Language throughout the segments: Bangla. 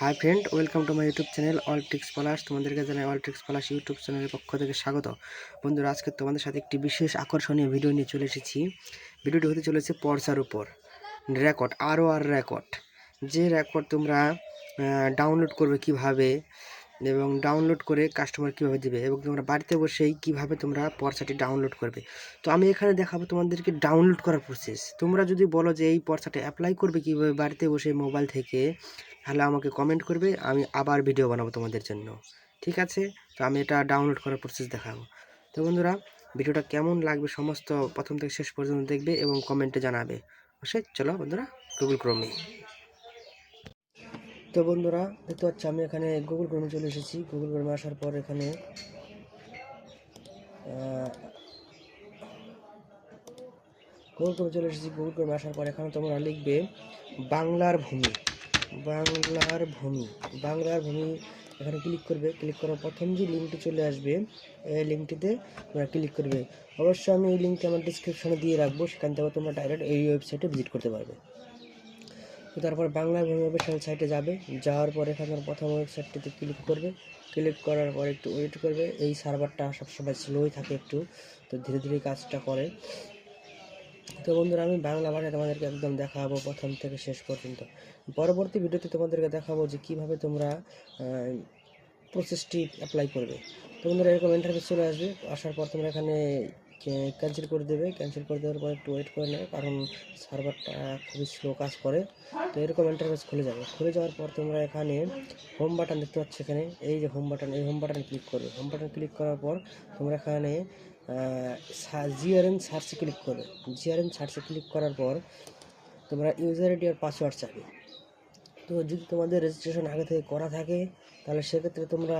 Hi friend welcome to my YouTube channel all tricks Palash তোমাদেরকে জানাই অল ট্রিক্স পলাশ ইউটিউব চ্যানেলের পক্ষ থেকে স্বাগত। বন্ধুরা, আজকে তোমাদের সাথে একটি বিশেষ আকর্ষণীয় ভিডিও নিয়ে চলে এসেছি। ভিডিওটি হতে চলেছে পর্সার উপর। রেকর্ড আরও আর রেকর্ড যে রেকর্ড তোমরা ডাউনলোড করবে কীভাবে এবং ডাউনলোড করে কাস্টমার কীভাবে দেবে এবং তোমরা বাড়িতে বসেই কীভাবে তোমরা পর্সাটি ডাউনলোড করবে। তো আমি এখানে দেখাবো তোমাদেরকে ডাউনলোড করার প্রসেস তোমরা যদি বলো যে এই পর্সাটা অ্যাপ্লাই করবে কীভাবে বাড়িতে বসে মোবাইল থেকে তাহলে আমাকে কমেন্ট করবে, আমি আবার ভিডিও বানাবো তোমাদের জন্য। ঠিক আছে? তো আমি এটা ডাউনলোড করার প্রসেস দেখাবো। তো বন্ধুরা ভিডিওটা কেমন লাগবে সমস্ত প্রথম থেকে শেষ পর্যন্ত দেখবে এবং কমেন্টে জানাবে। অবশ্যই চলো বন্ধুরা গুগল ক্রোমে তো বন্ধুরা, দেখতে পাচ্ছি আমি এখানে গুগল ক্রোমে চলে এসেছি। গুগল ক্রোমে আসার পর এখানে গুগল ক্রোমে চলে এসেছি। গুগল ক্রোমে আসার পর এখানে তোমরা লিখবে বাংলার ভূমি। বাংলার ভূমি বাংলার ভূমি এখানে ক্লিক করবে। ক্লিক করার প্রথম যে লিঙ্কটি চলে আসবে, এই লিঙ্কটিতে তোমরা ক্লিক করবে। অবশ্যই আমি এই লিঙ্কটি আমার ডিসক্রিপশনে দিয়ে রাখব, সেখান থেকে তোমরা ডাইরেক্ট এই ওয়েবসাইটে ভিজিট করতে পারবে। তো তারপর বাংলা ভূমি অফিসিয়াল সাইটে যাবে, যাওয়ার পর এখানে প্রথম ওয়েবসাইটটিতে ক্লিক করবে। ক্লিক করার পর একটু ওয়েট করবে, এই সার্ভারটা সবসময় স্লোই থাকে একটু, তো ধীরে ধীরে কাজটা করে। তো বন্ধুরা, আমি বাংলা ভাষায় তোমাদেরকে একদম দেখাবো প্রথম থেকে শেষ পর্যন্ত। পরবর্তী ভিডিওতে তোমাদেরকে দেখাবো যে কীভাবে তোমরা প্রসেসটি অ্যাপ্লাই করবে। তো বন্ধুরা, এরকম ইন্টারভিউ চলে আসবে। আসার পর তোমরা এখানে ক্যান্সেল করে দেবে ক্যান্সেল করে দেওয়ার পর একটু ওয়েট করে নেবে, কারণ সার্ভারটা খুবই স্লো কাজ করে। তো এরকম ইন্টারফেস খুলে যাবে। খুলে যাওয়ার পর তোমরা এখানে হোম বাটন দেখতে পাচ্ছ এখানে। এই যে হোম বাটন এই হোম বাটন ক্লিক করবে। হোম বাটন ক্লিক করার পর তোমরা এখানে জিআরএন সার্চে ক্লিক করবে। জিআরএন সার্চে ক্লিক করার পর তোমরা ইউজার আইডি আর পাসওয়ার্ড চাবে তো যদি তোমাদের রেজিস্ট্রেশন আগে থেকে করা থাকে, তাহলে সেক্ষেত্রে তোমরা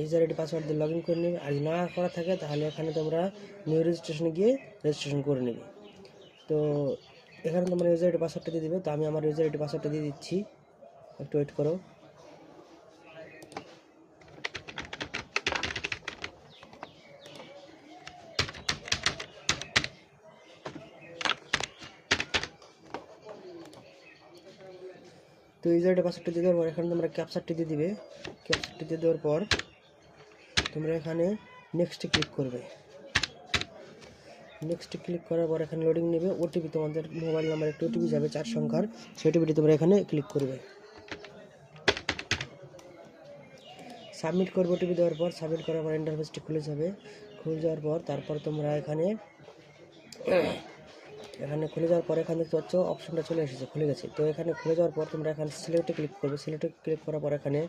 ইউজার আইডি, পাসওয়ার্ড দিয়ে লগ ইন করে নেবে। আর না করা থাকে, তাহলে এখানে তোমরা নিউ রেজিস্ট্রেশনে গিয়ে রেজিস্ট্রেশন করে নেবে। তো এখানে তোমরা ইউজার আইডি পাসওয়ার্ডটা দিয়ে দেবে। তো আমি আমার ইউজার আইডি পাসওয়ার্ডটা দিয়ে দিচ্ছি। একটু ওয়েট করো। তো ইউজারটা পাসওয়ার্ডটা দিয়ে দেওয়ার পর এখানে তোমরা ক্যাপচারটি দিয়ে দিবে। ক্যাপচারটি দিয়ে দেওয়ার পর তোমরা এখানে নেক্সটে ক্লিক করবে। নেক্সটে ক্লিক করার পর এখানে লোডিং নেবে। ওটিপি তোমাদের মোবাইল নাম্বার একটা ওটিপি যাবে, চার সংখ্যার। সেই ওটিপিটি তোমরা এখানে ক্লিক করবে। সাবমিট করবে ওটিপি দেওয়ার পর সাবমিট করার পর ইন্টারফেসটি খুলে যাবে। খুলে যাওয়ার পর তারপর তোমরা এখানে এখানে খুলে যাওয়ার পর এখানে দেখতে পাচ্ছ অপশনটা চলে এসেছে, খুলে গেছে। তো এখানে খুলে যাওয়ার পর তোমরা এখানে সিলেক্টে ক্লিক করবে। সিলেক্টে ক্লিক করার পর এখানে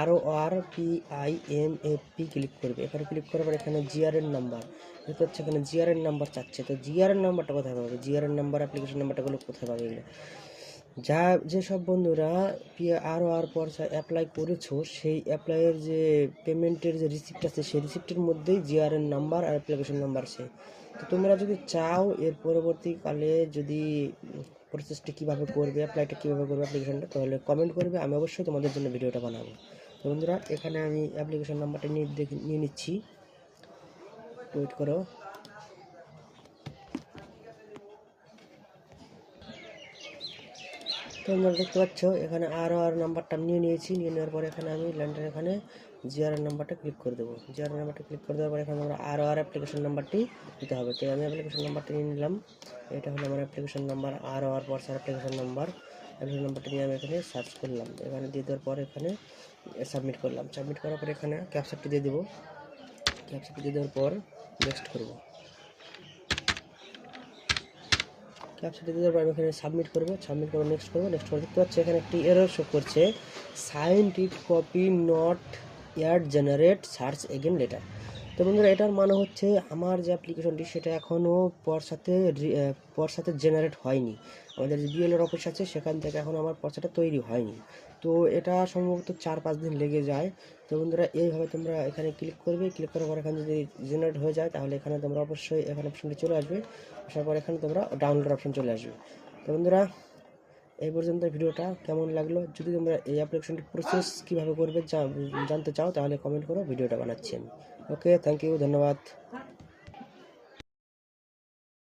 R O R P I M F P click করবে। এখানে ক্লিক করার পর এখানে জিআরএন নাম্বার দেখতে পাচ্ছ এখানে জিআরএন নাম্বার চাচ্ছে। তো জিআরএন নাম্বারটা কোথায় পাবে? জিআরএন নাম্বার অ্যাপ্লিকেশন নাম্বারটাগুলো কোথায় পাবে এগুলো? যা যেসব বন্ধুরা পি আর পর্সা অ্যাপ্লাই করেছ, সেই অ্যাপ্লাইয়ের যে পেমেন্টের যে রিসিপ্ট আছে, সেই রিসিপ্টের মধ্যেই জিআরএন নাম্বার আর অ্যাপ্লিকেশন নাম্বার সে তো তোমরা যদি চাও, এর পরবর্তীকালে যদি প্রসেসটা কীভাবে করবে অ্যাপ্লাইটা কীভাবে করবে অ্যাপ্লিকেশনটা তাহলে কমেন্ট করবে, আমি অবশ্যই তোমাদের জন্য ভিডিওটা বানাবো। তো বন্ধুরা, এখানে আমি অ্যাপ্লিকেশন নাম্বারটা নিয়ে নিয়ে নিচ্ছি। ওয়েট করো। তোমরা দেখতে পাচ্ছ, এখানে আরও আর নাম্বারটা নিয়ে নিয়েছি। নিয়ে নেওয়ার পরে এখানে আমি ল্যান্ডের এখানে জিআর নাম্বারটা ক্লিক করে দেবো। জিআর নাম্বারটা ক্লিক করে দেওয়ার পরে এখানে আমরা আরও আর অ্যাপ্লিকেশন নাম্বারটি দিতে হবে। তো আমি অ্যাপ্লিকেশন নাম্বারটা নিয়ে নিলাম। এটা হলো আমার অ্যাপ্লিকেশন নাম্বার, আরও আর পরসার অ্যাপ্লিকেশন নাম্বার। অ্যাপ্লিকেশন নাম্বারটা নিয়ে আমি এখানে সার্চ করলাম। এখানে দিয়ে দেওয়ার পর এখানে সাবমিট করলাম। সাবমিট করার পর এখানে ক্যাপচারটি দিয়ে দেবো। ক্যাপচারটি দিয়ে দেওয়ার পর নেক্সট করব। ক্যাপচারটি দিয়ে দেওয়ার পর এখানে সাবমিট করব। সাবমিট করব নেক্সট করব। নেক্সট করে দেখতে পাচ্ছি এখানে একটি এরর শো করছে। Sign it copy not year generate search again later তো বন্ধুরা, এটার মানে হচ্ছে আমার যে অ্যাপ্লিকেশনটি সেটা এখনও পরসাতে পরসাতে জেনারেট হয়নি। আমাদের যে বিএলএর অফিস আছে, সেখান থেকে এখন আমার পরসাটা তৈরি হয়নি। তো এটা সম্ভবত চার পাঁচ দিন লেগে যায়। তো বন্ধুরা, এইভাবে তোমরা এখানে ক্লিক করবে। ক্লিক করার পর এখানে যদি জেনারেট হয়ে যায়, তাহলে এখানে তোমরা অবশ্যই এখানে অপশনটি চলে আসবে। আসার পর এখানে তোমরা ডাউনলোড অপশন চলে আসবে। তো বন্ধুরা এই পর্যন্ত ভিডিওটা কেমন লাগল? যদি তোমরা এই অ্যাপ্লিকেশনটি প্রসেস কীভাবে করবে জানতে চাও, তাহলে কমেন্ট করো, ভিডিওটা বানাচ্ছি আমি। ওকে থ্যাংক ইউ ধন্যবাদ।